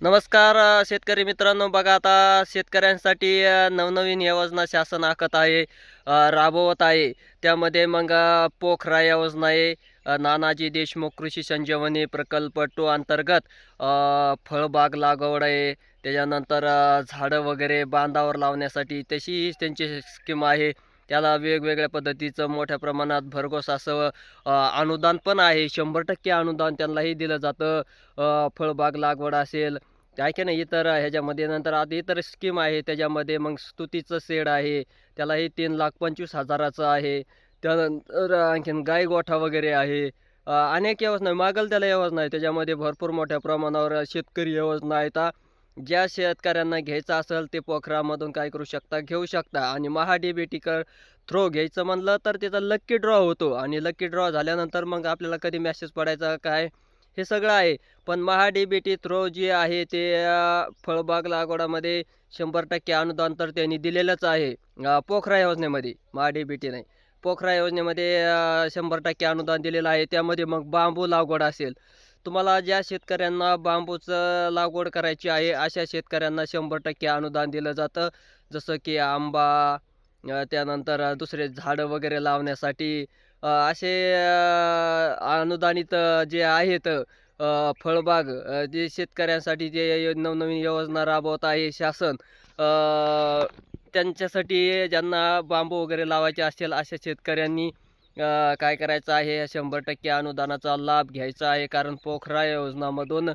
नमस्कार शेतकरी मित्रांनो बघा आता शेतकऱ्यांसाठी नवनवीन योजना शासन आखत आहे राबवत आहे. त्यामध्ये मग पोखरा योजना आहे नानाजी देशमुख कृषी संजीवनी प्रकल्प टू अंतर्गत फळबाग लागवड आहे. त्याच्यानंतर झाडं वगैरे बांधावर लावण्यासाठी तशी त्यांची स्कीम आहे. त्याला वेगवेगळ्या पद्धतीचं मोठ्या प्रमाणात भरघोस असं अनुदान पण आहे. शंभर टक्के अनुदान त्यांनाही दिलं जातं. फळबाग लागवड असेल काय की नाही इतर ह्याच्यामध्ये. नंतर आता इतर स्कीम आहे त्याच्यामध्ये मग स्तुतीचं शेड आहे. त्यालाही तीन लाख पंचवीस हजाराचं आहे. त्यानंतर आणखीन गाय गोठा वगैरे आहे. अनेक योजना मागल त्याला योजना आहे. त्याच्यामध्ये भरपूर मोठ्या प्रमाणावर शेतकरी योजना आहेत. ज्या शेतकऱ्यांना घ्यायचं असेल ते पोखरामधून काय करू शकता घेऊ शकता. आणि महा कर थ्रो घ्यायचं म्हणलं तर त्याचा लक्की ड्रॉ होतो. आणि लक्की ड्रॉ झाल्यानंतर मग आपल्याला कधी मॅसेज पडायचा काय? हे सगळं आहे. पण महाडीबीटी थ्रो जे आहे ते फळबाग लागवडामध्ये शंभर टक्के अनुदान तर त्यांनी दिलेलंच आहे. पोखरा योजनेमध्ये. महाडीबीटी नाही. पोखरा योजनेमध्ये शंभर टक्के अनुदान दिलेलं आहे. त्यामध्ये मग बांबू लागवड असेल. तुम्हाला ज्या शेतकऱ्यांना बांबूचं लागवड करायची आहे अशा शेतकऱ्यांना शंभर टक्के अनुदान दिलं जातं. जसं की आंबा त्यानंतर दुसरे झाडं वगैरे लावण्यासाठी असे अनुदानित जे आहेत फळबाग जे शेतकऱ्यांसाठी जे नवनवीन योजना राबवत आहे शासन त्यांच्यासाठी ज्यांना बांबू वगैरे लावायचे असेल अशा शेतकऱ्यांनी काय करायचं आहे? शंभर टक्के अनुदानाचा लाभ घ्यायचा आहे. कारण पोखरा योजनामधून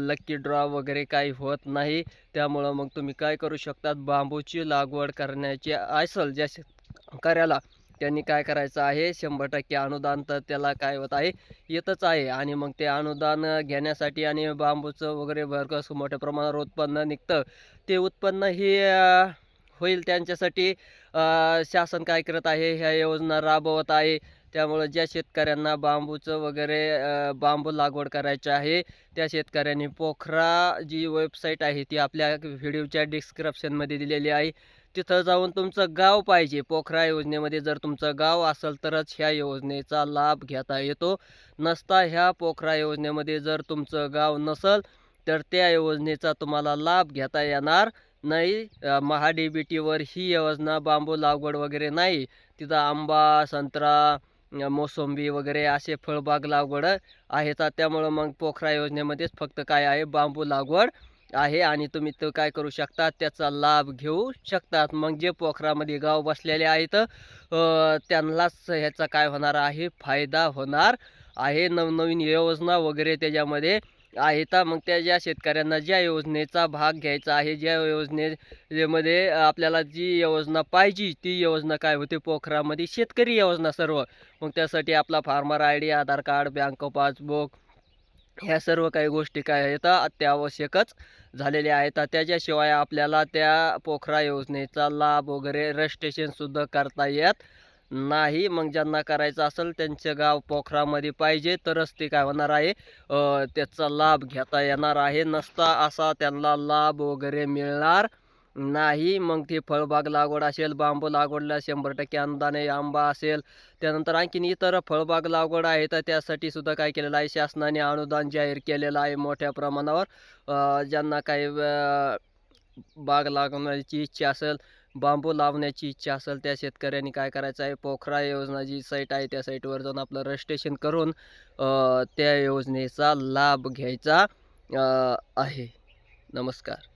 लक्की ड्रॉ वगैरे काही होत नाही. त्यामुळं मग तुम्ही काय करू शकतात? बांबूची लागवड करण्याची असेल ज्या शेतकऱ्याला त्यांनी काय करायचं आहे? शंभर टक्के अनुदान तर त्याला काय होत आहे? येतच आहे. आणि मग ते अनुदान घेण्यासाठी आणि बांबूचं वगैरे भरघोस मोठ्या प्रमाणावर उत्पन्न निघतं. ते उत्पन्न ही होईल त्यांच्यासाठी शासन काय करत आहे? ह्या योजना राबवत आहे. त्यामुळं ज्या शेतकऱ्यांना बांबूचं वगैरे बांबू लागवड करायची आहे त्या शेतकऱ्यांनी पोखरा जी वेबसाईट आहे ती आपल्या व्हिडिओच्या डिस्क्रिप्शनमध्ये दिलेली आहे. तिथं जाऊन तुमचं गाव पाहिजे. पोखरा योजनेमध्ये जर तुमचं गाव असेल तरच ह्या योजनेचा लाभ घेता येतो. नसता ह्या पोखरा योजनेमध्ये जर तुमचं गाव नसल तर त्या योजनेचा तुम्हाला लाभ घेता येणार. नाही अ, महा डी बी टीवर ही योजना बांबू लागवड वगैरे नाही. तिथं आंबा संत्रा मोसंबी वगैरे असे फळबाग लागवड आहेत. त्यामुळं मग पोखरा योजनेमध्येच फक्त काय आहे बांबू लागवड आहे आणि तुम्ही तो काय करू शकता त्याचा लाभ घेऊ शकतात. मग जे पोखरामध्ये गाव बसलेले आहेत त्यांनाच ह्याचा काय होणार आहे फायदा होणार आहे. नवनवीन योजना वगैरे त्याच्यामध्ये आहेत मग त्या ज्या शेतकऱ्यांना ज्या योजनेचा भाग घ्यायचा आहे ज्या योजनेमध्ये आपल्याला जी योजना पाहिजे ती योजना काय होते? पोखरामध्ये शेतकरी योजना सर्व. मग त्यासाठी आपला farmer I D Aadhaar card bank passbook ह्या सर्व काही गोष्टी काय आहेत? अत्यावश्यकच झालेल्या आहेत. त्याच्याशिवाय आपल्याला त्या पोखरा योजनेचा लाभ वगैरे रजिस्ट्रेशनसुद्धा करता येत नाही मग ज्यांना करायचं असेल त्यांचे गाव पोखरामध्ये पाहिजे तरच ते काय होणार आहे? त्याचा लाभ घेता येणार आहे. नसता असा त्यांना लाभ वगैरे मिळणार नाही. मग ते फळबाग लागवड असेल बांबू लागवडला शंभर टक्के अनुदान आंबा असेल. त्यानंतर आणखीन इतर फळबाग लागवड आहे तर त्यासाठी सुद्धा काय केलेलं आहे? शासनाने अनुदान जाहीर केलेलं आहे मोठ्या प्रमाणावर. ज्यांना काही बाग लागवण्याची इच्छा असेल बांबू लावण्याची इच्छा असेल त्या शेतकऱ्यांनी काय करायचं आहे? पोखरा योजना जी साईट आहे त्या साईटवर जाऊन आपलं रजिस्ट्रेशन करून त्या योजनेचा लाभ घ्यायचा आहे. नमस्कार.